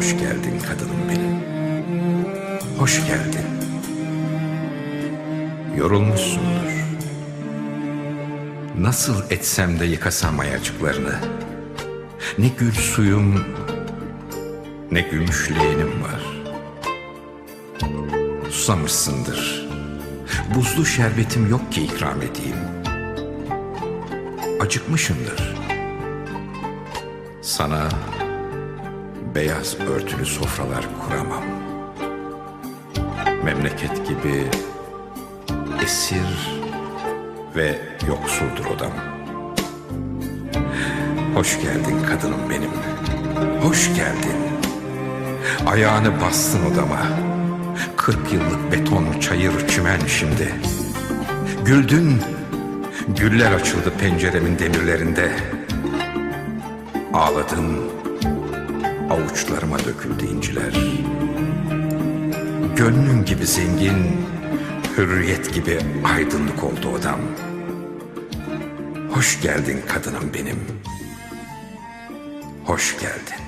Hoş geldin kadınım benim. Hoş geldin. Yorulmuşsundur. Nasıl etsem de yıkasam ayacıklarını. Ne gül suyum, ne gümüş leğenim var. Susamışsındır. Buzlu şerbetim yok ki ikram edeyim. Acıkmışımdır. Sana beyaz örtülü sofralar kuramam. Memleket gibi esir ve yoksuldur odam. Hoş geldin kadınım benim. Hoş geldin. Ayağını bastın odama. Kırk yıllık beton, çayır, çimen şimdi. Güldün, güller açıldı penceremin demirlerinde. Ağladın, avuçlarıma döküldü inciler. Gönlün gibi zengin, hürriyet gibi aydınlık oldu odam. Hoş geldin kadınım benim. Hoş geldin.